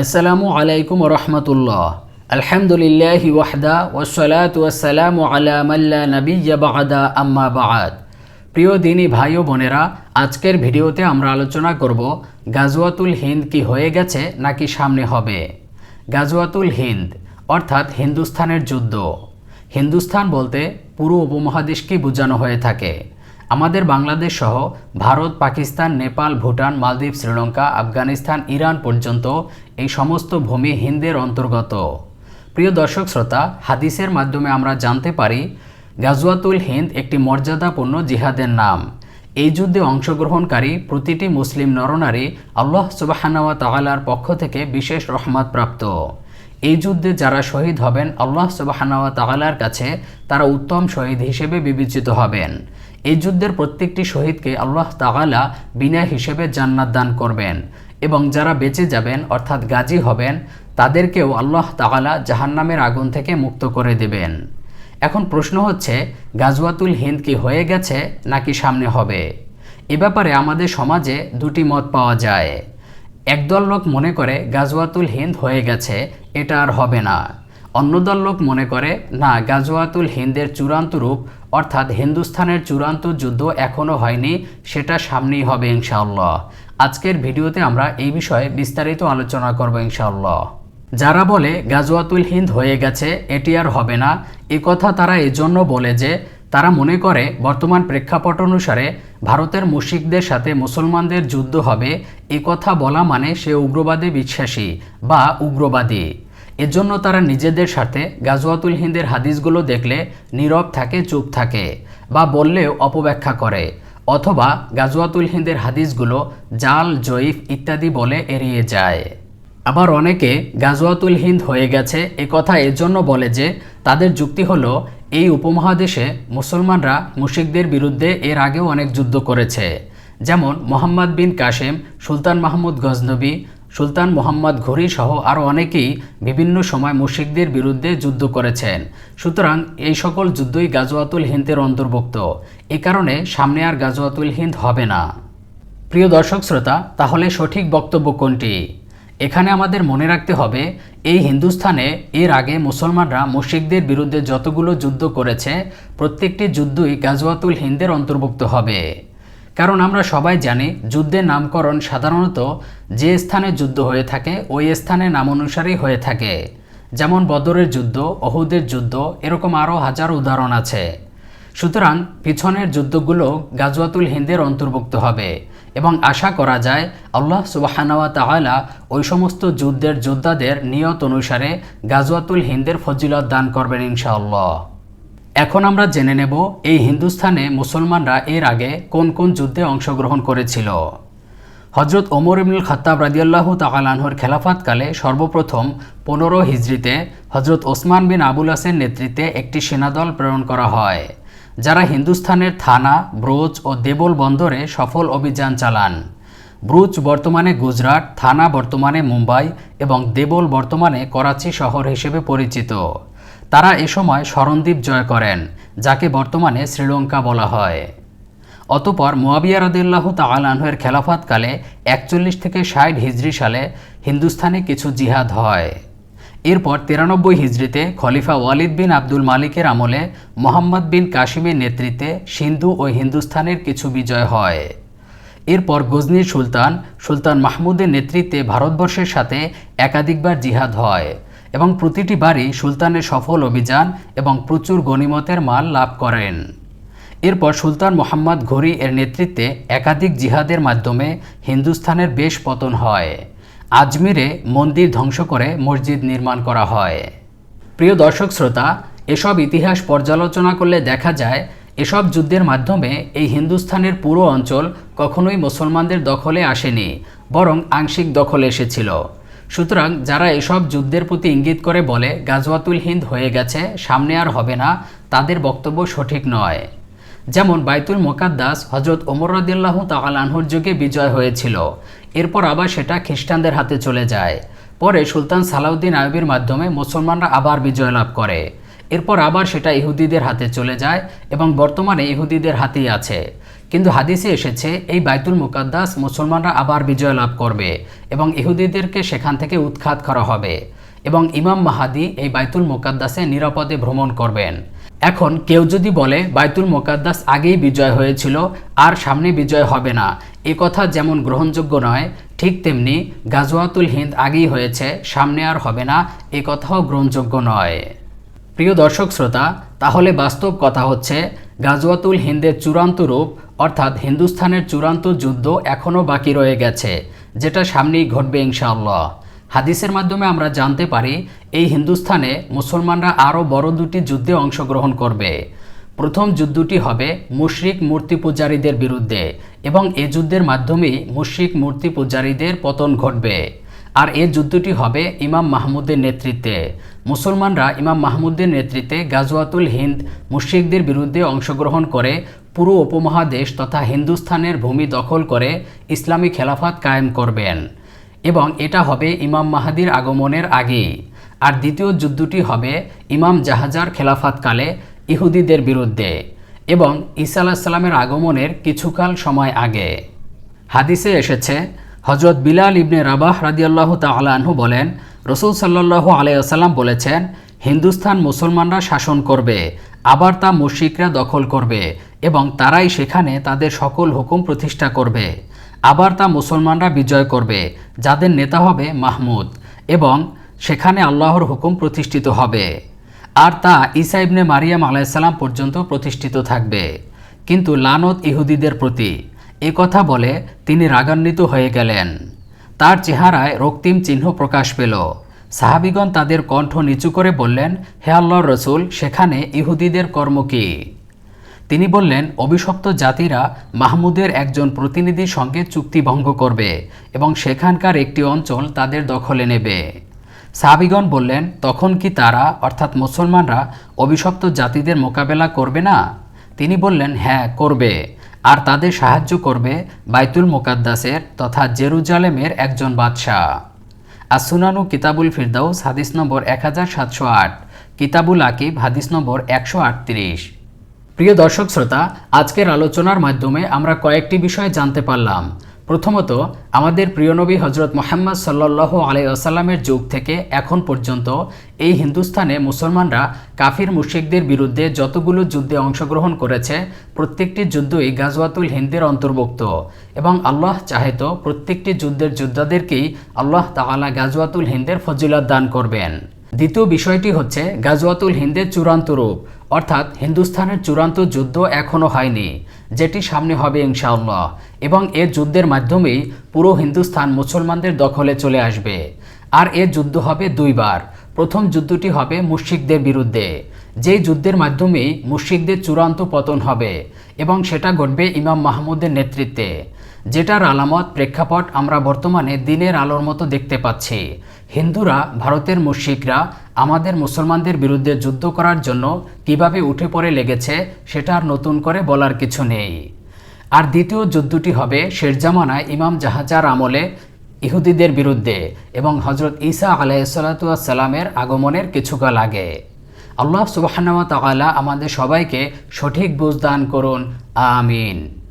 আসসালামু আলাইকুম রহমতুল্লাহ। আলহামদুলিল্লাহ ওয়াহদা ওসলাত ওয়াসালাম আলা মাল্লা নবিয়া বাহাদা আম্মা বাহাদ প্রিয় দিনী ভাই ও বোনেরা, আজকের ভিডিওতে আমরা আলোচনা করব, গাজওয়াতুল হিন্দ কি হয়ে গেছে নাকি সামনে হবে? গাজওয়াতুল হিন্দ, অর্থাৎ হিন্দুস্থানের যুদ্ধ। হিন্দুস্থান বলতে পুরো উপমহাদেশকেই বোঝানো হয়ে থাকে। আমাদের বাংলাদেশ সহ ভারত, পাকিস্তান, নেপাল, ভুটান, মালদ্বীপ, শ্রীলঙ্কা, আফগানিস্তান, ইরান পর্যন্ত এই সমস্ত ভূমি হিন্দের অন্তর্গত। প্রিয় দর্শক শ্রোতা, হাদিসের মাধ্যমে আমরা জানতে পারি, গাজওয়াতুল হিন্দ একটি মর্যাদাপূর্ণ জিহাদের নাম। এই যুদ্ধে অংশগ্রহণকারী প্রতিটি মুসলিম নরনারী আল্লাহ সুবাহানাওয়া তাআলার পক্ষ থেকে বিশেষ রহমত প্রাপ্ত। এই যুদ্ধে যারা শহীদ হবেন, আল্লাহ সুবাহানাওয়া তাআলার কাছে তারা উত্তম শহীদ হিসেবে বিবেচিত হবেন। এই যুদ্ধের প্রত্যেকটি শহীদকে আল্লাহ তাআলা বিনা হিসেবে জান্নাত দান করবেন এবং যারা বেঁচে যাবেন, অর্থাৎ গাজী হবেন, তাদেরকেও আল্লাহ তাআলা জাহান্নামের আগুন থেকে মুক্ত করে দেবেন। এখন প্রশ্ন হচ্ছে, গাজওয়াতুল হিন্দ কি হয়ে গেছে নাকি সামনে হবে? এ ব্যাপারে আমাদের সমাজে দুটি মত পাওয়া যায়। একদল লোক মনে করে গাজওয়াতুল হিন্দ হয়ে গেছে, এটা আর হবে না। অন্য দল লোক মনে করে, না, গাজওয়াতুল হিন্দের চূড়ান্ত রূপ, অর্থাৎ হিন্দুস্থানের চূড়ান্ত যুদ্ধ এখনও হয়নি, সেটা সামনেই হবে ইনশাআল্লাহ। আজকের ভিডিওতে আমরা এই বিষয়ে বিস্তারিত আলোচনা করব ইনশাআল্লাহ। যারা বলে গাজওয়াতুল হিন্দ হয়ে গেছে, এটি আর হবে না, এ কথা তারা এজন্য বলে যে, তারা মনে করে বর্তমান প্রেক্ষাপট অনুসারে ভারতের মুশিকদের সাথে মুসলমানদের যুদ্ধ হবে, এ কথা বলা মানে সে উগ্রবাদে বিশ্বাসী বা উগ্রবাদী। এজন্য তারা নিজেদের সাথে গাজওয়াতুল হিন্দের হাদিসগুলো দেখলে নীরব থাকে, চুপ থাকে বা বললেও অপব্যাখ্যা করে অথবা গাজওয়াতুল হিন্দের হাদিসগুলো জাল, জয়ীফ ইত্যাদি বলে এড়িয়ে যায়। আবার অনেকে গাজওয়াতুল হিন্দ হয়ে গেছে এ কথা এজন্য বলে যে তাদের যুক্তি হলো, এই উপমহাদেশে মুসলমানরা মুশিকদের বিরুদ্ধে এর আগেও অনেক যুদ্ধ করেছে। যেমন মোহাম্মদ বিন কাশেম সুলতান মাহমুদ গজনবী সুলতান মোহাম্মদ ঘুরি সহ আরও অনেকেই বিভিন্ন সময় মুশিকদের বিরুদ্ধে যুদ্ধ করেছেন। সুতরাং এই সকল যুদ্ধই গাজওয়াতুল হিন্দের অন্তর্ভুক্ত। এ কারণে সামনে আর গাজওয়াতুল হিন্দ হবে না। প্রিয় দর্শক শ্রোতা, তাহলে সঠিক বক্তব্য কোনটি? এখানে আমাদের মনে রাখতে হবে, এই হিন্দুস্থানে এর আগে মুসলমানরা মুশিকদের বিরুদ্ধে যতগুলো যুদ্ধ করেছে, প্রত্যেকটি যুদ্ধই গাজওয়াতুল হিন্দের অন্তর্ভুক্ত হবে। কারণ আমরা সবাই জানি যুদ্ধের নামকরণ সাধারণত যে স্থানে যুদ্ধ হয়ে থাকে, ওই স্থানের নাম অনুসারেই হয়ে থাকে। যেমন বদরের যুদ্ধ অহুদের যুদ্ধ, এরকম আরও হাজার উদাহরণ আছে। সুতরাং পিছনের যুদ্ধগুলো গাজওয়াতুল হিন্দের অন্তর্ভুক্ত হবে এবং আশা করা যায় আল্লাহ সুবাহানাওয়া তাআলা ওই সমস্ত যুদ্ধের যোদ্ধাদের নিয়ত অনুসারে গাজওয়াতুল হিন্দের ফজিলত দান করবেন ইনশাআল্লাহ। এখন আমরা জেনে নেব এই হিন্দুস্থানে মুসলমানরা এর আগে কোন কোন যুদ্ধে অংশগ্রহণ করেছিল। হজরত ওমর ইবনুল খাত্তাব রাদিয়াল্লাহু তাআলাহর খেলাফাতকালে সর্বপ্রথম পনেরো হিজড়িতে হজরত ওসমান বিন আবুল হাসেন নেতৃত্বে একটি সেনাদল প্রেরণ করা হয়, যারা হিন্দুস্থানের থানা ব্রোচ ও দেবল বন্দরে সফল অভিযান চালান। ব্রুজ বর্তমানে গুজরাট, থানা বর্তমানে মুম্বাই এবং দেবল বর্তমানে করাচি শহর হিসেবে পরিচিত। তারা এ সময় স্মরণদ্বীপ জয় করেন, যাকে বর্তমানে শ্রীলঙ্কা বলা হয়। অতপর মোয়াবিয়া রদুল্লাহ তালাহের খেলাফতকালে একচল্লিশ থেকে ষাট হিজড়ি সালে হিন্দুস্তানে কিছু জিহাদ হয়। এরপর তিরানব্বই হিজড়িতে খলিফা ওয়ালিদ বিন আব্দুল মালিকের আমলে মোহাম্মদ বিন কাশিমের নেতৃত্বে সিন্ধু ও হিন্দুস্থানের কিছু বিজয় হয়। এরপর গজনির সুলতান সুলতান মাহমুদের নেতৃত্বে ভারতবর্ষের সাথে একাধিকবার জিহাদ হয়। এবং প্রতিটি বারই সুলতানের সফল অভিযান এবং প্রচুর গণিমতের মাল লাভ করেন। এরপর সুলতান মোহাম্মদ ঘড়ি এর নেতৃত্বে একাধিক জিহাদের মাধ্যমে হিন্দুস্থানের বেশ পতন হয়। আজমিরে মন্দির ধ্বংস করে মসজিদ নির্মাণ করা হয়। প্রিয় দর্শক শ্রোতা, এসব ইতিহাস পর্যালোচনা করলে দেখা যায়, এসব যুদ্ধের মাধ্যমে এই হিন্দুস্থানের পুরো অঞ্চল কখনোই মুসলমানদের দখলে আসেনি, বরং আংশিক দখলে এসেছিল। সুতরাং যারা এসব যুদ্ধের প্রতি ইঙ্গিত করে বলে গাজওয়াতুল হিন্দ হয়ে গেছে, সামনে আর হবে না, তাদের বক্তব্য সঠিক নয়। যেমন বাইতুল মোকাদ্দাস হজরত রাদিল্লাহ তালানহুর যুগে বিজয় হয়েছিল। এরপর আবার সেটা খ্রিস্টানদের হাতে চলে যায়। পরে সুলতান সালাউদ্দিন আয়ুবের মাধ্যমে মুসলমানরা আবার বিজয় লাভ করে। এরপর আবার সেটা ইহুদিদের হাতে চলে যায় এবং বর্তমানে ইহুদিদের হাতেই আছে। কিন্তু হাদিসে এসেছে, এই বাইতুল মুকাদ্দাস মুসলমানরা আবার বিজয় লাভ করবে এবং ইহুদিদেরকে সেখান থেকে উৎখাত করা হবে এবং ইমাম মাহাদি এই বাইতুল মোকাদ্দাসে নিরাপদে ভ্রমণ করবেন। এখন কেউ যদি বলে, বাইতুল মোকাদ্দাস আগেই বিজয় হয়েছিল, আর সামনে বিজয় হবে না। এ কথা যেমন গ্রহণযোগ্য নয়, ঠিক তেমনি গাজওয়াতুল হিন্দ আগেই হয়েছে, সামনে আর হবে না, এ কথাও গ্রহণযোগ্য নয়। প্রিয় দর্শক শ্রোতা, তাহলে বাস্তব কথা হচ্ছে, গাজওয়াতুল হিন্দের চূড়ান্ত রূপ অর্থাৎ হিন্দুস্থানের চূড়ান্ত যুদ্ধ এখনও বাকি রয়ে গেছে, যেটা সামনেই ঘটবে ইনশাআল্লাহ। হাদিসের মাধ্যমে আমরা জানতে পারি, এই হিন্দুস্থানে মুসলমানরা আরও বড় দুটি যুদ্ধে অংশগ্রহণ করবে। প্রথম যুদ্ধটি হবে মুশরিক মূর্তি পূজারীদের বিরুদ্ধে এবং এ যুদ্ধের মাধ্যমেই মুশরিক মূর্তি পূজারীদের পতন ঘটবে। আর এ যুদ্ধটি হবে ইমাম মাহমুদের নেতৃত্বে। মুসলমানরা ইমাম মাহমুদের নেতৃত্বে গাজওয়াতুল হিন্দ মুশরিকদের বিরুদ্ধে অংশগ্রহণ করে পুরো উপমহাদেশ তথা হিন্দুস্থানের ভূমি দখল করে ইসলামী খেলাফত কায়েম করবেন। এবং এটা হবে ইমাম মাহাদির আগমনের আগে। আর দ্বিতীয় যুদ্ধটি হবে ইমাম জাহাজার খেলাফতকালে ইহুদিদের বিরুদ্ধে এবং ঈসা আলাহিসাল্লামের আগমনের কিছুকাল সময় আগে। হাদিসে এসেছে হজরত বিলাল ইবনে রাবাহ রাদিয়াল্লাহ তালাহু বলেন, রসুল সাল্লাহ আলাইসাল্লাম বলেছেন, হিন্দুস্থান মুসলমানরা শাসন করবে, আবার তা মুশিকরা দখল করবে। এবং তারাই সেখানে তাদের সকল হুকুম প্রতিষ্ঠা করবে। আবার তা মুসলমানরা বিজয় করবে, যাদের নেতা হবে মাহমুদ, এবং সেখানে আল্লাহর হুকুম প্রতিষ্ঠিত হবে। আর তা ঈসা ইবনে মারিয়াম আলাইসাল্লাম পর্যন্ত প্রতিষ্ঠিত থাকবে। কিন্তু লানত ইহুদিদের প্রতি, এ কথা বলে তিনি রাগান্বিত হয়ে গেলেন। তার চেহারায় রক্তিম চিহ্ন প্রকাশ পেল। সাহাবিগণ তাদের কণ্ঠ নিচু করে বললেন, হে আল্লাহর রসুল, সেখানে ইহুদিদের কর্ম কী? তিনি বললেন, অভিশপ্ত জাতিরা মাহমুদের একজন প্রতিনিধির সঙ্গে চুক্তি ভঙ্গ করবে এবং সেখানকার একটি অঞ্চল তাদের দখলে নেবে। সাহাবিগণ বললেন, তখন কি তারা, অর্থাৎ মুসলমানরা, অভিশপ্ত জাতিদের মোকাবেলা করবে না? তিনি বললেন হ্যাঁ করবে। আর তাদের সাহায্য করবে বাইতুল মোকাদ্দাসের তথা জেরুজালেমের একজন বাদশাহ। আসুনানু কিতাবুল ফিরদাউস, হাদিস নম্বর এক হাজার সাতশো আট, কিতাবুল আকিব, হাদিস নম্বর একশো আটত্রিশ। প্রিয় দর্শক শ্রোতা, আজকের আলোচনার মাধ্যমে আমরা কয়েকটি বিষয় জানতে পারলাম। প্রথমত, আমাদের প্রিয় নবী হজরত মোহাম্মদ সাল্লাহ আলাই আসাল্লামের যুগ থেকে এখন পর্যন্ত এই হিন্দুস্থানে মুসলমানরা কাফির মুশিকদের বিরুদ্ধে যতগুলো যুদ্ধে অংশগ্রহণ করেছে, প্রত্যেকটি যুদ্ধই গাজওয়াতুল হিন্দের অন্তর্ভুক্ত এবং আল্লাহ চাহেত প্রত্যেকটি যুদ্ধের যোদ্ধাদেরকেই আল্লাহ তাআলা গাজওয়াতুল হিন্দের ফজিলত দান করবেন। দ্বিতীয় বিষয়টি হচ্ছে গাজওয়াতুল হিন্দের চূড়ান্ত রূপ। অর্থাৎ হিন্দুস্থানের চূড়ান্ত যুদ্ধ এখনও হয়নি, যেটি সামনে হবে ইনশাআল্লাহ, এবং এ যুদ্ধের মাধ্যমেই পুরো হিন্দুস্থান মুসলমানদের দখলে চলে আসবে। আর এ যুদ্ধ হবে দুইবার। প্রথম যুদ্ধটি হবে মুশিকদের বিরুদ্ধে, যেই যুদ্ধের মাধ্যমেই মুশিকদের চূড়ান্ত পতন হবে, এবং সেটা ঘটবে ইমাম মাহমুদের নেতৃত্বে, যেটার আলামত প্রেক্ষাপট আমরা বর্তমানে দিনের আলোর মতো দেখতে পাচ্ছি। হিন্দুরা, ভারতের মুশিকরা আমাদের মুসলমানদের বিরুদ্ধে যুদ্ধ করার জন্য কীভাবে উঠে পড়ে লেগেছে সেটা আর নতুন করে বলার কিছু নেই। আর দ্বিতীয় যুদ্ধটি হবে শেরজামানায় ইমাম জাহাজার আমলে ইহুদিদের বিরুদ্ধে এবং হজরত ঈসা আলাইসালাতামের আগমনের কিছুকাল আগে। আল্লাহ সুবাহান্না তালা আমাদের সবাইকে সঠিক বুঝদান করুন। আমিন।